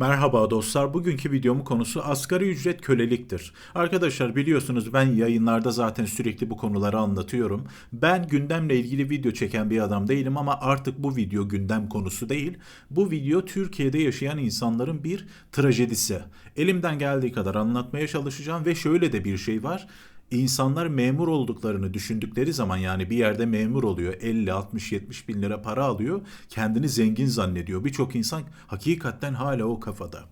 Merhaba dostlar. Bugünkü videomun konusu asgari ücret köleliktir. Arkadaşlar biliyorsunuz ben yayınlarda zaten sürekli bu konuları anlatıyorum. Ben gündemle ilgili video çeken bir adam değilim ama artık bu video gündem konusu değil. Bu video Türkiye'de yaşayan insanların bir trajedisi. Elimden geldiği kadar anlatmaya çalışacağım ve şöyle de bir şey var. İnsanlar memur olduklarını düşündükleri zaman yani bir yerde memur oluyor 50, 60, 70 bin lira para alıyor kendini zengin zannediyor. Birçok insan hakikaten hala o kafada.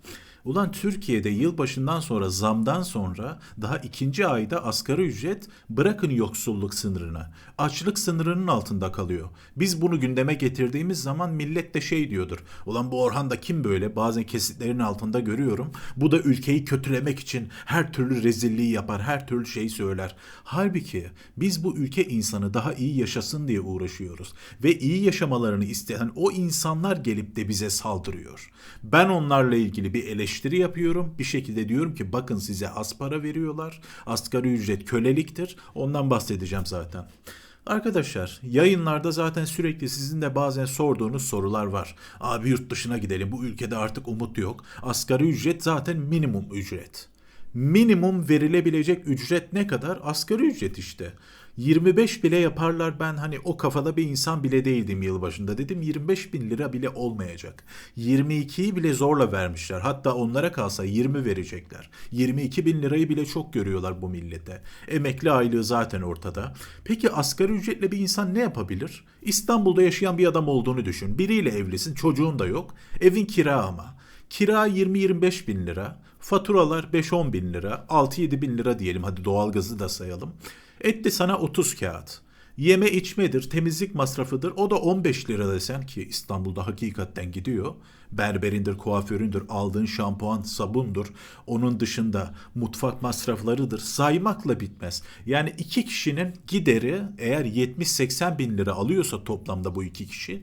Ulan Türkiye'de yılbaşından sonra zamdan sonra daha ikinci ayda asgari ücret bırakın yoksulluk sınırını açlık sınırının altında kalıyor. Biz bunu gündeme getirdiğimiz zaman millet de şey diyordur. Ulan bu Orhan da kim böyle bazen kesitlerin altında görüyorum. Bu da ülkeyi kötülemek için her türlü rezilliği yapar her türlü şeyi söyler. Halbuki biz bu ülke insanı daha iyi yaşasın diye uğraşıyoruz. Ve iyi yaşamalarını isteyen o insanlar gelip de bize saldırıyor. Ben onlarla ilgili bir eleştiri eleştiri yapıyorum. Bir şekilde diyorum ki bakın size az para veriyorlar. Asgari ücret köleliktir. Ondan bahsedeceğim zaten. Arkadaşlar yayınlarda zaten sürekli sizin de bazen sorduğunuz sorular var. Abi yurt dışına gidelim bu ülkede artık umut yok. Asgari ücret zaten minimum ücret. Minimum verilebilecek ücret ne kadar? Asgari ücret işte. 25 bile yaparlar ben hani o kafada bir insan bile değildim yılbaşında dedim 25 bin lira bile olmayacak. 22'yi bile zorla vermişler hatta onlara kalsa 20 verecekler. 22 bin lirayı bile çok görüyorlar bu millete. Emekli aylığı zaten ortada. Peki asgari ücretle bir insan ne yapabilir? İstanbul'da yaşayan bir adam olduğunu düşün. Biriyle evlisin çocuğun da yok. Evin kira ama. Kira 20-25 bin lira. Faturalar 5-10 bin lira. 6-7 bin lira diyelim hadi doğalgazı da sayalım. Etti sana 30 kağıt. Yeme içmedir, temizlik masrafıdır. O da 15 lira desen ki İstanbul'da hakikaten gidiyor. Berberindir, kuaföründür, aldığın şampuan, sabundur. Onun dışında mutfak masraflarıdır. Saymakla bitmez. Yani iki kişinin gideri eğer 70-80 bin lira alıyorsa toplamda bu iki kişi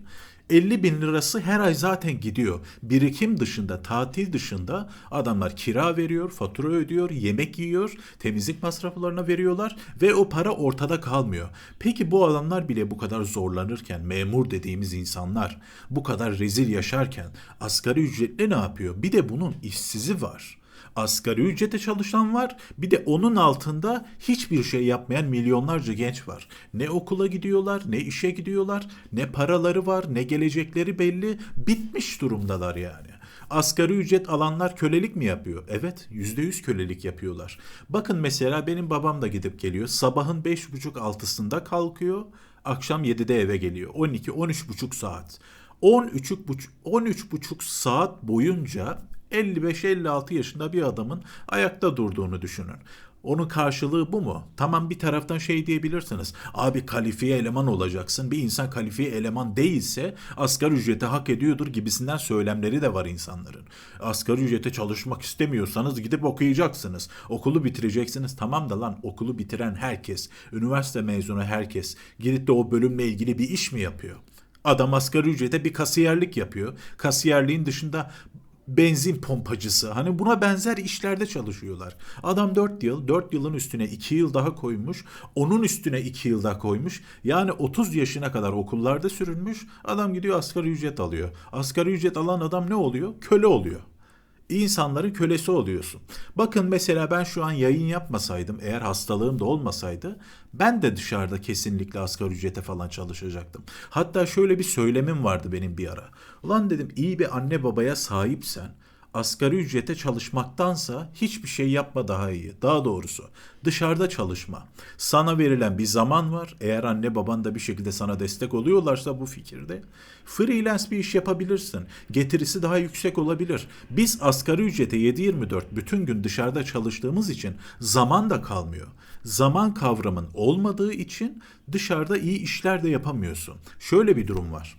50 bin lirası her ay zaten gidiyor. Birikim dışında, tatil dışında adamlar kira veriyor, fatura ödüyor, yemek yiyor, temizlik masraflarına veriyorlar ve o para ortada kalmıyor. Peki bu adamlar bile bu kadar zorlanırken, memur dediğimiz insanlar bu kadar rezil yaşarken asgari ücretle ne yapıyor? Bir de bunun işsizi var asgari ücrete çalışan var. Bir de onun altında hiçbir şey yapmayan milyonlarca genç var. Ne okula gidiyorlar, ne işe gidiyorlar, ne paraları var, ne gelecekleri belli. Bitmiş durumdalar yani. Asgari ücret alanlar kölelik mi yapıyor? Evet %100 kölelik yapıyorlar. Bakın mesela benim babam da gidip geliyor. Sabahın 5.30-6'sında kalkıyor. Akşam 7'de eve geliyor. 12-13.5 saat. 13,5 13,5 saat boyunca 55-56 yaşında bir adamın ayakta durduğunu düşünün. Onun karşılığı bu mu? Tamam bir taraftan şey diyebilirsiniz. Abi kalifiye eleman olacaksın. Bir insan kalifiye eleman değilse asgari ücreti hak ediyordur gibisinden söylemleri de var insanların. Asgari ücrete çalışmak istemiyorsanız gidip okuyacaksınız. Okulu bitireceksiniz. Tamam da lan okulu bitiren herkes, üniversite mezunu herkes gidip de o bölümle ilgili bir iş mi yapıyor? Adam asgari ücrete bir kasiyerlik yapıyor. Kasiyerliğin dışında benzin pompacısı. Hani buna benzer işlerde çalışıyorlar. Adam 4 yıl, 4 yılın üstüne 2 yıl daha koymuş. Onun üstüne 2 yıl daha koymuş. Yani 30 yaşına kadar okullarda sürünmüş. Adam gidiyor asgari ücret alıyor. Asgari ücret alan adam ne oluyor? Köle oluyor insanların kölesi oluyorsun. Bakın mesela ben şu an yayın yapmasaydım eğer hastalığım da olmasaydı ben de dışarıda kesinlikle asgari ücrete falan çalışacaktım. Hatta şöyle bir söylemim vardı benim bir ara. Ulan dedim iyi bir anne babaya sahipsen asgari ücrete çalışmaktansa hiçbir şey yapma daha iyi. Daha doğrusu dışarıda çalışma. Sana verilen bir zaman var. Eğer anne baban da bir şekilde sana destek oluyorlarsa bu fikirde freelance bir iş yapabilirsin. Getirisi daha yüksek olabilir. Biz asgari ücrete 7-24 bütün gün dışarıda çalıştığımız için zaman da kalmıyor. Zaman kavramın olmadığı için dışarıda iyi işler de yapamıyorsun. Şöyle bir durum var.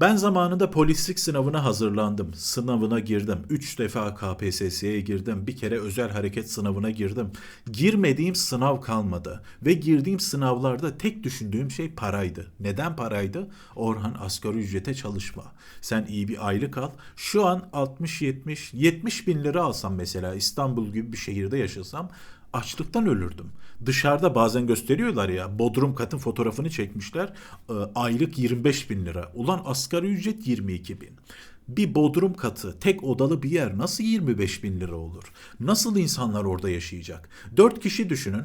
Ben zamanında polislik sınavına hazırlandım. Sınavına girdim. Üç defa KPSS'ye girdim. Bir kere özel hareket sınavına girdim. Girmediğim sınav kalmadı. Ve girdiğim sınavlarda tek düşündüğüm şey paraydı. Neden paraydı? Orhan asgari ücrete çalışma. Sen iyi bir aylık al. Şu an 60-70, 70 bin lira alsam mesela İstanbul gibi bir şehirde yaşasam açlıktan ölürdüm. Dışarıda bazen gösteriyorlar ya Bodrum katın fotoğrafını çekmişler. E, aylık 25 bin lira. Ulan asgari ücret 22 bin. bir bodrum katı, tek odalı bir yer nasıl 25 bin lira olur? Nasıl insanlar orada yaşayacak? 4 kişi düşünün.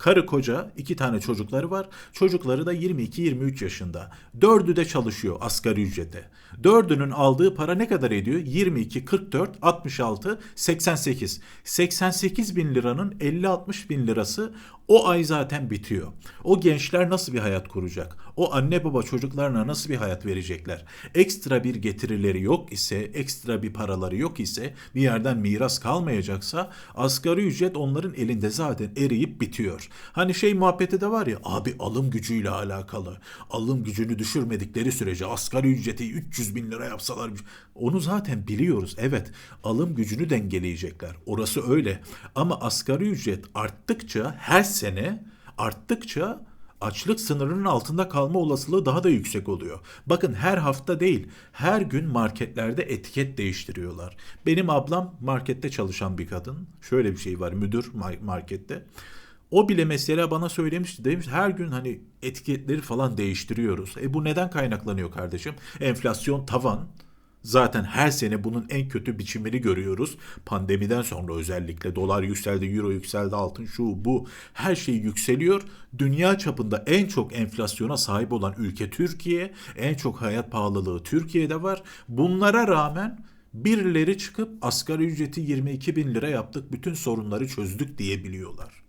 Karı koca iki tane çocukları var. Çocukları da 22-23 yaşında. Dördü de çalışıyor asgari ücrete. Dördünün aldığı para ne kadar ediyor? 22, 44, 66, 88. 88 bin liranın 50-60 bin lirası o ay zaten bitiyor. O gençler nasıl bir hayat kuracak? O anne baba çocuklarına nasıl bir hayat verecekler? Ekstra bir getirileri yok ise, ekstra bir paraları yok ise, bir yerden miras kalmayacaksa asgari ücret onların elinde zaten eriyip bitiyor. Hani şey muhabbeti de var ya abi alım gücüyle alakalı. Alım gücünü düşürmedikleri sürece asgari ücreti 300 bin lira yapsalar onu zaten biliyoruz. Evet alım gücünü dengeleyecekler. Orası öyle. Ama asgari ücret arttıkça her sene arttıkça açlık sınırının altında kalma olasılığı daha da yüksek oluyor. Bakın her hafta değil, her gün marketlerde etiket değiştiriyorlar. Benim ablam markette çalışan bir kadın. Şöyle bir şey var, müdür markette. O bile mesela bana söylemişti. Demiş her gün hani etiketleri falan değiştiriyoruz. E bu neden kaynaklanıyor kardeşim? Enflasyon tavan. Zaten her sene bunun en kötü biçimini görüyoruz. Pandemiden sonra özellikle dolar yükseldi, euro yükseldi, altın şu bu her şey yükseliyor. Dünya çapında en çok enflasyona sahip olan ülke Türkiye. En çok hayat pahalılığı Türkiye'de var. Bunlara rağmen birileri çıkıp asgari ücreti 22 bin lira yaptık, bütün sorunları çözdük diyebiliyorlar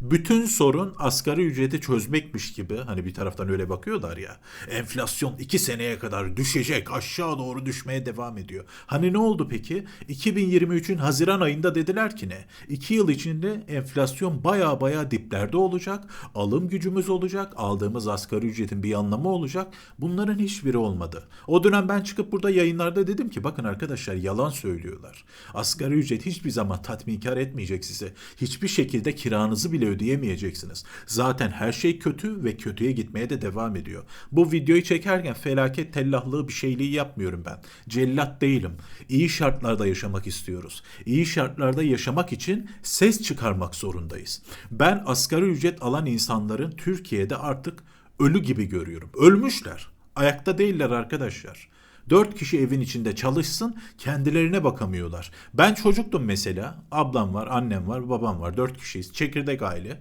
bütün sorun asgari ücreti çözmekmiş gibi hani bir taraftan öyle bakıyorlar ya. Enflasyon iki seneye kadar düşecek aşağı doğru düşmeye devam ediyor. Hani ne oldu peki? 2023'ün Haziran ayında dediler ki ne? İki yıl içinde enflasyon baya baya diplerde olacak. Alım gücümüz olacak. Aldığımız asgari ücretin bir anlamı olacak. Bunların hiçbiri olmadı. O dönem ben çıkıp burada yayınlarda dedim ki bakın arkadaşlar yalan söylüyorlar. Asgari ücret hiçbir zaman tatminkar etmeyecek size. Hiçbir şekilde kiranızı bile ödeyemeyeceksiniz. Zaten her şey kötü ve kötüye gitmeye de devam ediyor. Bu videoyu çekerken felaket tellahlığı bir şeyliği yapmıyorum ben. Cellat değilim. İyi şartlarda yaşamak istiyoruz. İyi şartlarda yaşamak için ses çıkarmak zorundayız. Ben asgari ücret alan insanların Türkiye'de artık ölü gibi görüyorum. Ölmüşler. Ayakta değiller arkadaşlar. Dört kişi evin içinde çalışsın kendilerine bakamıyorlar. Ben çocuktum mesela. Ablam var, annem var, babam var. Dört kişiyiz. Çekirdek aile.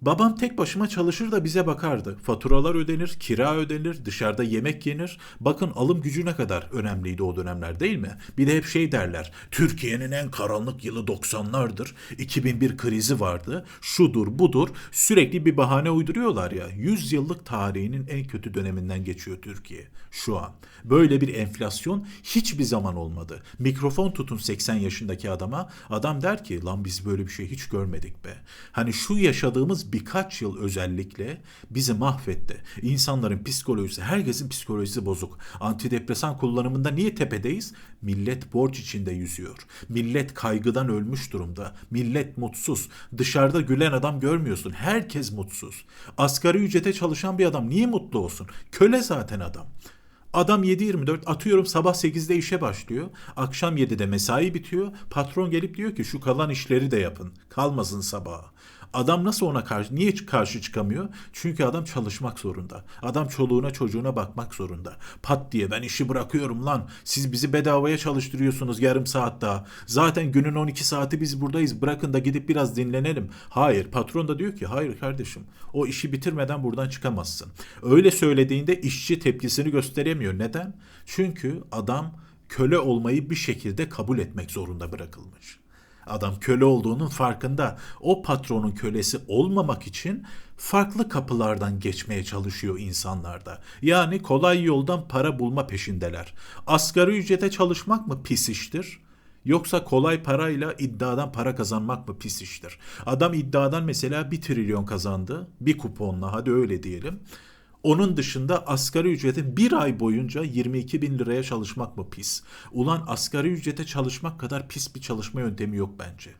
Babam tek başıma çalışır da bize bakardı. Faturalar ödenir, kira ödenir, dışarıda yemek yenir. Bakın alım gücü ne kadar önemliydi o dönemler değil mi? Bir de hep şey derler. Türkiye'nin en karanlık yılı 90'lardır. 2001 krizi vardı. Şudur budur. Sürekli bir bahane uyduruyorlar ya. 100 yıllık tarihinin en kötü döneminden geçiyor Türkiye şu an. Böyle bir enflasyon hiçbir zaman olmadı. Mikrofon tutun 80 yaşındaki adama. Adam der ki lan biz böyle bir şey hiç görmedik be. Hani şu yaşadığımız birkaç yıl özellikle bizi mahvetti. İnsanların psikolojisi, herkesin psikolojisi bozuk. Antidepresan kullanımında niye tepedeyiz? Millet borç içinde yüzüyor. Millet kaygıdan ölmüş durumda. Millet mutsuz. Dışarıda gülen adam görmüyorsun. Herkes mutsuz. Asgari ücrete çalışan bir adam niye mutlu olsun? Köle zaten adam. Adam 7-24 atıyorum sabah 8'de işe başlıyor. Akşam 7'de mesai bitiyor. Patron gelip diyor ki şu kalan işleri de yapın. Kalmasın sabaha. Adam nasıl ona karşı, niye karşı çıkamıyor? Çünkü adam çalışmak zorunda. Adam çoluğuna çocuğuna bakmak zorunda. Pat diye ben işi bırakıyorum lan. Siz bizi bedavaya çalıştırıyorsunuz yarım saat daha. Zaten günün 12 saati biz buradayız. Bırakın da gidip biraz dinlenelim. Hayır patron da diyor ki hayır kardeşim o işi bitirmeden buradan çıkamazsın. Öyle söylediğinde işçi tepkisini gösteremiyor. Neden? Çünkü adam köle olmayı bir şekilde kabul etmek zorunda bırakılmış. Adam köle olduğunun farkında. O patronun kölesi olmamak için farklı kapılardan geçmeye çalışıyor insanlarda. Yani kolay yoldan para bulma peşindeler. Asgari ücrete çalışmak mı pis iştir? Yoksa kolay parayla iddiadan para kazanmak mı pis iştir? Adam iddiadan mesela bir trilyon kazandı. Bir kuponla hadi öyle diyelim. Onun dışında asgari ücrete bir ay boyunca 22 bin liraya çalışmak mı pis? Ulan asgari ücrete çalışmak kadar pis bir çalışma yöntemi yok bence.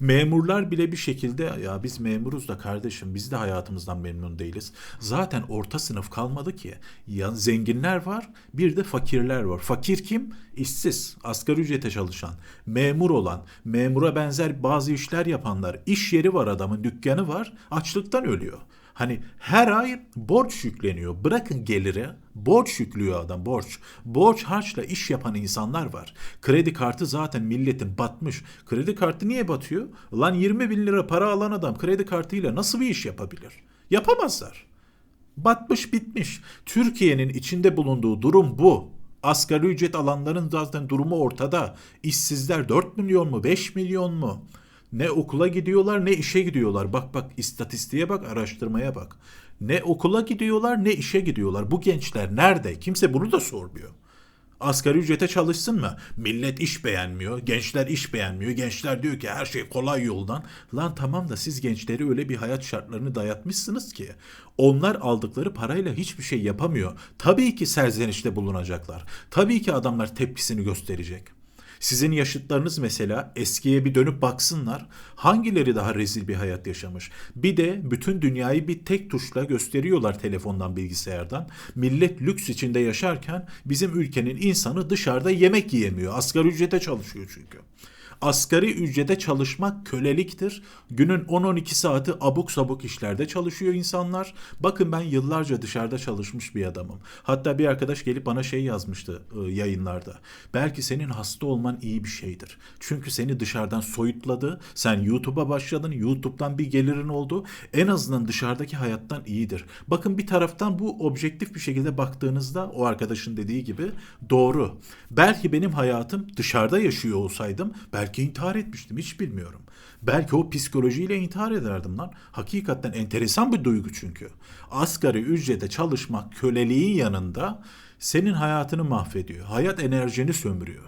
Memurlar bile bir şekilde ya biz memuruz da kardeşim biz de hayatımızdan memnun değiliz. Zaten orta sınıf kalmadı ki. Ya zenginler var bir de fakirler var. Fakir kim? İşsiz, asgari ücrete çalışan, memur olan, memura benzer bazı işler yapanlar. İş yeri var adamın, dükkanı var, açlıktan ölüyor. Hani her ay borç yükleniyor. Bırakın geliri borç yüklüyor adam borç. Borç harçla iş yapan insanlar var. Kredi kartı zaten milletin batmış. Kredi kartı niye batıyor? Lan 20 bin lira para alan adam kredi kartıyla nasıl bir iş yapabilir? Yapamazlar. Batmış bitmiş. Türkiye'nin içinde bulunduğu durum bu. Asgari ücret alanların zaten durumu ortada. İşsizler 4 milyon mu 5 milyon mu? Ne okula gidiyorlar ne işe gidiyorlar. Bak bak istatistiğe bak araştırmaya bak. Ne okula gidiyorlar ne işe gidiyorlar. Bu gençler nerede? Kimse bunu da sormuyor. Asgari ücrete çalışsın mı? Millet iş beğenmiyor, gençler iş beğenmiyor. Gençler diyor ki her şey kolay yoldan. Lan tamam da siz gençleri öyle bir hayat şartlarını dayatmışsınız ki onlar aldıkları parayla hiçbir şey yapamıyor. Tabii ki serzenişte bulunacaklar. Tabii ki adamlar tepkisini gösterecek. Sizin yaşıtlarınız mesela eskiye bir dönüp baksınlar. Hangileri daha rezil bir hayat yaşamış? Bir de bütün dünyayı bir tek tuşla gösteriyorlar telefondan bilgisayardan. Millet lüks içinde yaşarken bizim ülkenin insanı dışarıda yemek yiyemiyor. Asgari ücrete çalışıyor çünkü. Asgari ücrete çalışmak köleliktir. Günün 10-12 saati abuk sabuk işlerde çalışıyor insanlar. Bakın ben yıllarca dışarıda çalışmış bir adamım. Hatta bir arkadaş gelip bana şey yazmıştı e, yayınlarda. Belki senin hasta olman iyi bir şeydir. Çünkü seni dışarıdan soyutladı. Sen YouTube'a başladın. YouTube'dan bir gelirin oldu. En azından dışarıdaki hayattan iyidir. Bakın bir taraftan bu objektif bir şekilde baktığınızda o arkadaşın dediği gibi doğru. Belki benim hayatım dışarıda yaşıyor olsaydım belki Belki intihar etmiştim hiç bilmiyorum. Belki o psikolojiyle intihar ederdim lan. Hakikaten enteresan bir duygu çünkü. Asgari ücrete çalışmak köleliğin yanında senin hayatını mahvediyor. Hayat enerjini sömürüyor.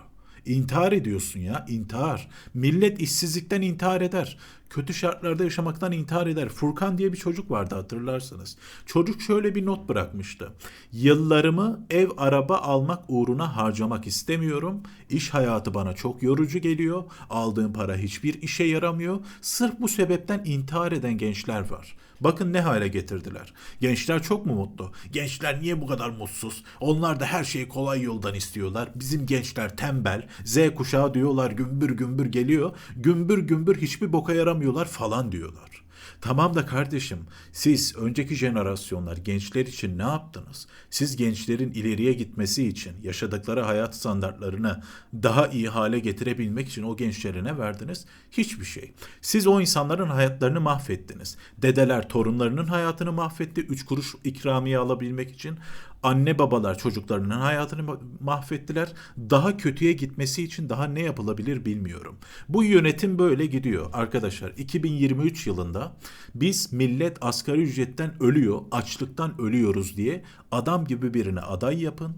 İntihar ediyorsun ya, intihar. Millet işsizlikten intihar eder. Kötü şartlarda yaşamaktan intihar eder. Furkan diye bir çocuk vardı hatırlarsınız. Çocuk şöyle bir not bırakmıştı. Yıllarımı ev araba almak uğruna harcamak istemiyorum. İş hayatı bana çok yorucu geliyor. Aldığım para hiçbir işe yaramıyor. Sırf bu sebepten intihar eden gençler var. Bakın ne hale getirdiler. Gençler çok mu mutlu? Gençler niye bu kadar mutsuz? Onlar da her şeyi kolay yoldan istiyorlar. Bizim gençler tembel. Z kuşağı diyorlar gümbür gümbür geliyor. Gümbür gümbür hiçbir boka yaramıyorlar falan diyorlar. Tamam da kardeşim siz önceki jenerasyonlar gençler için ne yaptınız? Siz gençlerin ileriye gitmesi için yaşadıkları hayat standartlarını daha iyi hale getirebilmek için o gençlere ne verdiniz? Hiçbir şey. Siz o insanların hayatlarını mahvettiniz. Dedeler torunlarının hayatını mahvetti. Üç kuruş ikramiye alabilmek için anne babalar çocuklarının hayatını mahvettiler. Daha kötüye gitmesi için daha ne yapılabilir bilmiyorum. Bu yönetim böyle gidiyor arkadaşlar. 2023 yılında biz millet asgari ücretten ölüyor, açlıktan ölüyoruz diye adam gibi birine aday yapın.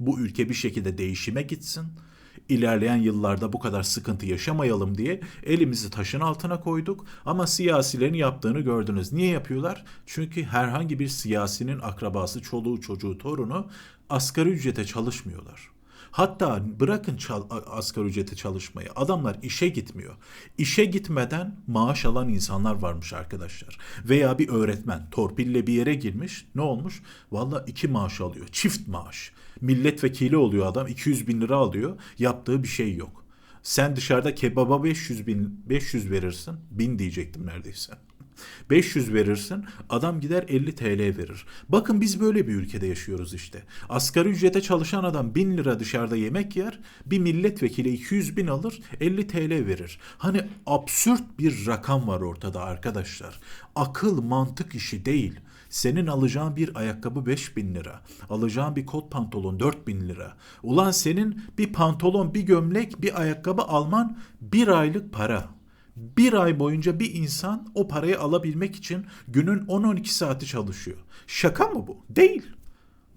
Bu ülke bir şekilde değişime gitsin ilerleyen yıllarda bu kadar sıkıntı yaşamayalım diye elimizi taşın altına koyduk ama siyasilerin yaptığını gördünüz. Niye yapıyorlar? Çünkü herhangi bir siyasinin akrabası, çoluğu, çocuğu, torunu asgari ücrete çalışmıyorlar. Hatta bırakın çal, asgari ücrete çalışmayı. Adamlar işe gitmiyor. İşe gitmeden maaş alan insanlar varmış arkadaşlar. Veya bir öğretmen torpille bir yere girmiş. Ne olmuş? Valla iki maaş alıyor. Çift maaş. Milletvekili oluyor adam. 200 bin lira alıyor. Yaptığı bir şey yok. Sen dışarıda kebaba 500 bin 500 verirsin. Bin diyecektim neredeyse. 500 verirsin adam gider 50 TL verir. Bakın biz böyle bir ülkede yaşıyoruz işte. Asgari ücrete çalışan adam 1000 lira dışarıda yemek yer bir milletvekili 200 bin alır 50 TL verir. Hani absürt bir rakam var ortada arkadaşlar. Akıl mantık işi değil. Senin alacağın bir ayakkabı 5 bin lira. Alacağın bir kot pantolon 4 bin lira. Ulan senin bir pantolon, bir gömlek, bir ayakkabı alman bir aylık para bir ay boyunca bir insan o parayı alabilmek için günün 10-12 saati çalışıyor. Şaka mı bu? Değil.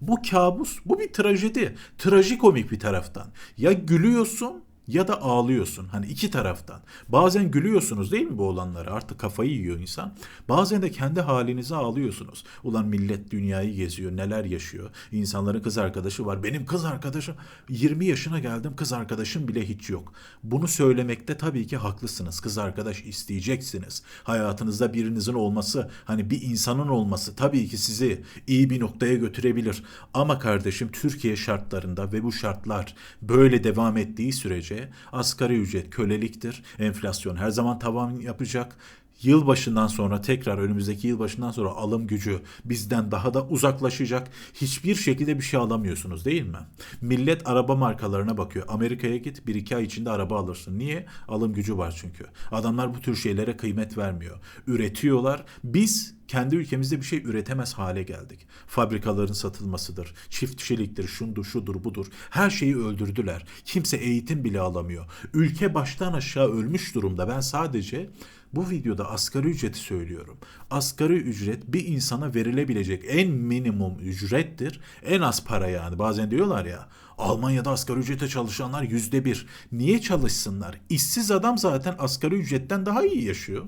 Bu kabus, bu bir trajedi. Trajikomik bir taraftan. Ya gülüyorsun ya da ağlıyorsun. Hani iki taraftan. Bazen gülüyorsunuz değil mi bu olanlara? Artık kafayı yiyor insan. Bazen de kendi halinize ağlıyorsunuz. Ulan millet dünyayı geziyor, neler yaşıyor. İnsanların kız arkadaşı var. Benim kız arkadaşım 20 yaşına geldim kız arkadaşım bile hiç yok. Bunu söylemekte tabii ki haklısınız. Kız arkadaş isteyeceksiniz. Hayatınızda birinizin olması, hani bir insanın olması tabii ki sizi iyi bir noktaya götürebilir. Ama kardeşim Türkiye şartlarında ve bu şartlar böyle devam ettiği sürece asgari ücret köleliktir. Enflasyon her zaman tavan yapacak. Yılbaşından sonra tekrar önümüzdeki yılbaşından sonra alım gücü bizden daha da uzaklaşacak. Hiçbir şekilde bir şey alamıyorsunuz değil mi? Millet araba markalarına bakıyor. Amerika'ya git bir iki ay içinde araba alırsın. Niye? Alım gücü var çünkü. Adamlar bu tür şeylere kıymet vermiyor. Üretiyorlar. Biz kendi ülkemizde bir şey üretemez hale geldik. Fabrikaların satılmasıdır, çiftçiliktir, şundur, şudur, budur. Her şeyi öldürdüler. Kimse eğitim bile alamıyor. Ülke baştan aşağı ölmüş durumda. Ben sadece bu videoda asgari ücreti söylüyorum. Asgari ücret bir insana verilebilecek en minimum ücrettir. En az para yani. Bazen diyorlar ya Almanya'da asgari ücrete çalışanlar yüzde bir. Niye çalışsınlar? İşsiz adam zaten asgari ücretten daha iyi yaşıyor.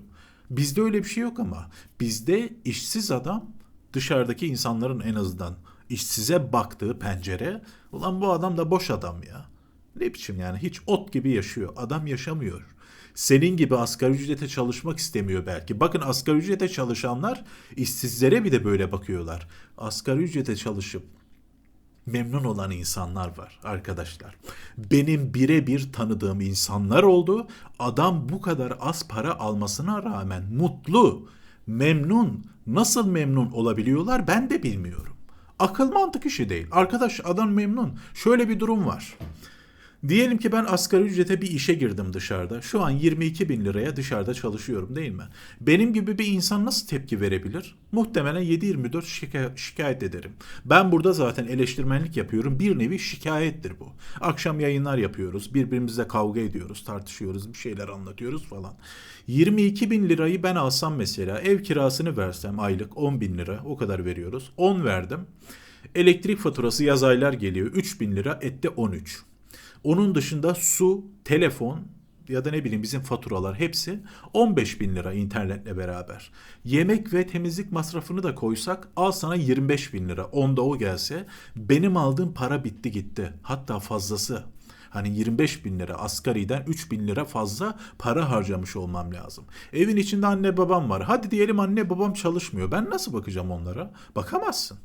Bizde öyle bir şey yok ama. Bizde işsiz adam dışarıdaki insanların en azından işsize baktığı pencere. Ulan bu adam da boş adam ya. Ne biçim yani hiç ot gibi yaşıyor. Adam yaşamıyor. Senin gibi asgari ücrete çalışmak istemiyor belki. Bakın asgari ücrete çalışanlar işsizlere bir de böyle bakıyorlar. Asgari ücrete çalışıp memnun olan insanlar var arkadaşlar. Benim birebir tanıdığım insanlar oldu. Adam bu kadar az para almasına rağmen mutlu, memnun, nasıl memnun olabiliyorlar ben de bilmiyorum. Akıl mantık işi değil. Arkadaş adam memnun. Şöyle bir durum var. Diyelim ki ben asgari ücrete bir işe girdim dışarıda. Şu an 22 bin liraya dışarıda çalışıyorum değil mi? Benim gibi bir insan nasıl tepki verebilir? Muhtemelen 7-24 şikay- şikayet ederim. Ben burada zaten eleştirmenlik yapıyorum. Bir nevi şikayettir bu. Akşam yayınlar yapıyoruz. Birbirimizle kavga ediyoruz, tartışıyoruz, bir şeyler anlatıyoruz falan. 22 bin lirayı ben alsam mesela ev kirasını versem aylık 10 bin lira o kadar veriyoruz. 10 verdim. Elektrik faturası yaz aylar geliyor 3 bin lira ette 13. Onun dışında su, telefon ya da ne bileyim bizim faturalar hepsi 15 bin lira internetle beraber. Yemek ve temizlik masrafını da koysak al sana 25 bin lira. Onda o gelse benim aldığım para bitti gitti. Hatta fazlası. Hani 25 bin lira asgariden 3 bin lira fazla para harcamış olmam lazım. Evin içinde anne babam var. Hadi diyelim anne babam çalışmıyor. Ben nasıl bakacağım onlara? Bakamazsın.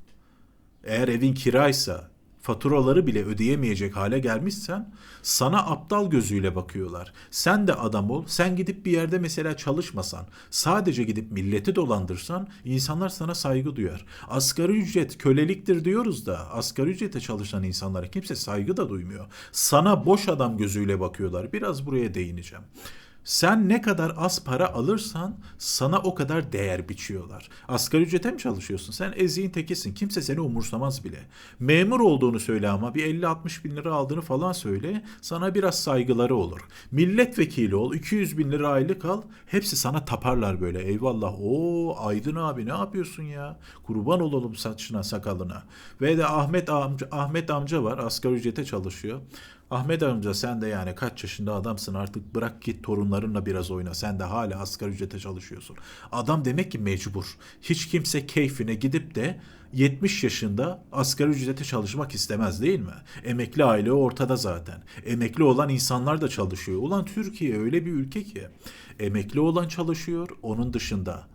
Eğer evin kiraysa, faturaları bile ödeyemeyecek hale gelmişsen sana aptal gözüyle bakıyorlar. Sen de adam ol. Sen gidip bir yerde mesela çalışmasan, sadece gidip milleti dolandırsan insanlar sana saygı duyar. Asgari ücret köleliktir diyoruz da asgari ücrete çalışan insanlara kimse saygı da duymuyor. Sana boş adam gözüyle bakıyorlar. Biraz buraya değineceğim. Sen ne kadar az para alırsan sana o kadar değer biçiyorlar. Asgari ücrete mi çalışıyorsun? Sen eziğin tekisin. Kimse seni umursamaz bile. Memur olduğunu söyle ama bir 50-60 bin lira aldığını falan söyle. Sana biraz saygıları olur. Milletvekili ol. 200 bin lira aylık al. Hepsi sana taparlar böyle. Eyvallah. O Aydın abi ne yapıyorsun ya? Kurban olalım saçına sakalına. Ve de Ahmet amca, Ahmet amca var. Asgari ücrete çalışıyor. Ahmet amca sen de yani kaç yaşında adamsın artık bırak git torunlarınla biraz oyna. Sen de hala asgari ücrete çalışıyorsun. Adam demek ki mecbur. Hiç kimse keyfine gidip de 70 yaşında asgari ücrete çalışmak istemez değil mi? Emekli aile ortada zaten. Emekli olan insanlar da çalışıyor. Ulan Türkiye öyle bir ülke ki emekli olan çalışıyor onun dışında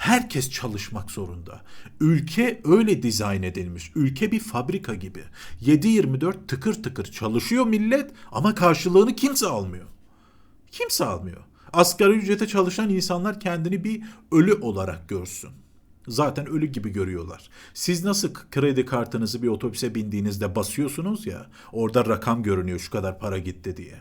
Herkes çalışmak zorunda. Ülke öyle dizayn edilmiş. Ülke bir fabrika gibi. 7-24 tıkır tıkır çalışıyor millet ama karşılığını kimse almıyor. Kimse almıyor. Asgari ücrete çalışan insanlar kendini bir ölü olarak görsün. Zaten ölü gibi görüyorlar. Siz nasıl kredi kartınızı bir otobüse bindiğinizde basıyorsunuz ya, orada rakam görünüyor şu kadar para gitti diye.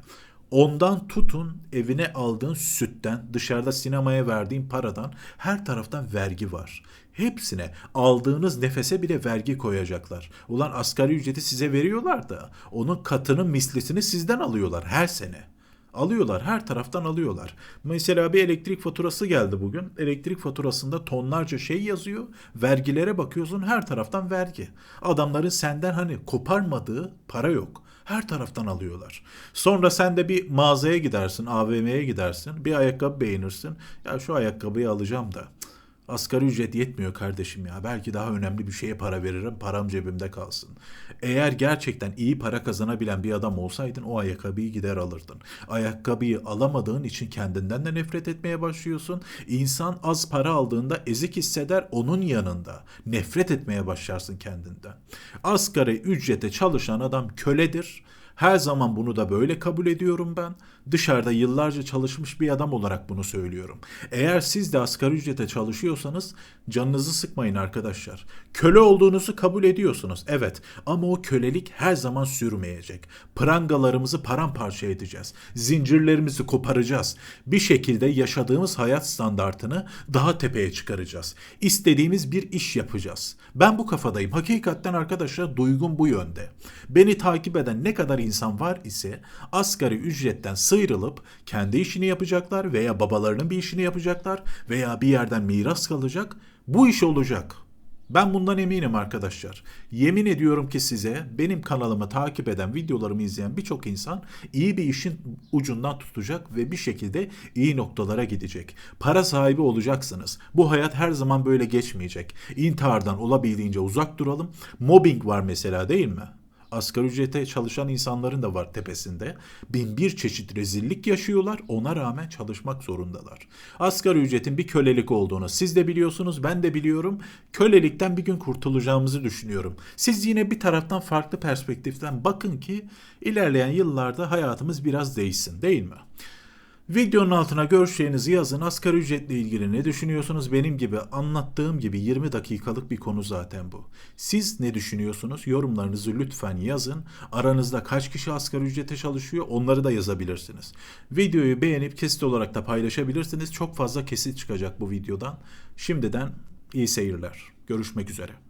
Ondan tutun evine aldığın sütten, dışarıda sinemaya verdiğin paradan her taraftan vergi var. Hepsine aldığınız nefese bile vergi koyacaklar. Ulan asgari ücreti size veriyorlar da onun katının mislisini sizden alıyorlar her sene. Alıyorlar her taraftan alıyorlar. Mesela bir elektrik faturası geldi bugün. Elektrik faturasında tonlarca şey yazıyor. Vergilere bakıyorsun her taraftan vergi. Adamların senden hani koparmadığı para yok. Her taraftan alıyorlar. Sonra sen de bir mağazaya gidersin, AVM'ye gidersin. Bir ayakkabı beğenirsin. Ya şu ayakkabıyı alacağım da. Asgari ücret yetmiyor kardeşim ya. Belki daha önemli bir şeye para veririm. Param cebimde kalsın. Eğer gerçekten iyi para kazanabilen bir adam olsaydın o ayakkabıyı gider alırdın. Ayakkabıyı alamadığın için kendinden de nefret etmeye başlıyorsun. İnsan az para aldığında ezik hisseder onun yanında. Nefret etmeye başlarsın kendinden. Asgari ücrete çalışan adam köledir Her zaman bunu da böyle kabul ediyorum ben. Dışarıda yıllarca çalışmış bir adam olarak bunu söylüyorum. Eğer siz de asgari ücrete çalışıyorsanız canınızı sıkmayın arkadaşlar. Köle olduğunuzu kabul ediyorsunuz. Evet ama o kölelik her zaman sürmeyecek. Prangalarımızı paramparça edeceğiz. Zincirlerimizi koparacağız. Bir şekilde yaşadığımız hayat standartını daha tepeye çıkaracağız. İstediğimiz bir iş yapacağız. Ben bu kafadayım. Hakikaten arkadaşlar duygum bu yönde. Beni takip eden ne kadar insan var ise asgari ücretten sıyrılıp kendi işini yapacaklar veya babalarının bir işini yapacaklar veya bir yerden miras kalacak. Bu iş olacak. Ben bundan eminim arkadaşlar. Yemin ediyorum ki size benim kanalımı takip eden, videolarımı izleyen birçok insan iyi bir işin ucundan tutacak ve bir şekilde iyi noktalara gidecek. Para sahibi olacaksınız. Bu hayat her zaman böyle geçmeyecek. İntihardan olabildiğince uzak duralım. Mobbing var mesela değil mi? Asgari ücrete çalışan insanların da var tepesinde. Bin bir çeşit rezillik yaşıyorlar. Ona rağmen çalışmak zorundalar. Asgari ücretin bir kölelik olduğunu siz de biliyorsunuz. Ben de biliyorum. Kölelikten bir gün kurtulacağımızı düşünüyorum. Siz yine bir taraftan farklı perspektiften bakın ki ilerleyen yıllarda hayatımız biraz değişsin değil mi? Videonun altına görüşlerinizi yazın. Asgari ücretle ilgili ne düşünüyorsunuz? Benim gibi anlattığım gibi 20 dakikalık bir konu zaten bu. Siz ne düşünüyorsunuz? Yorumlarınızı lütfen yazın. Aranızda kaç kişi asgari ücrete çalışıyor? Onları da yazabilirsiniz. Videoyu beğenip kesit olarak da paylaşabilirsiniz. Çok fazla kesit çıkacak bu videodan. Şimdiden iyi seyirler. Görüşmek üzere.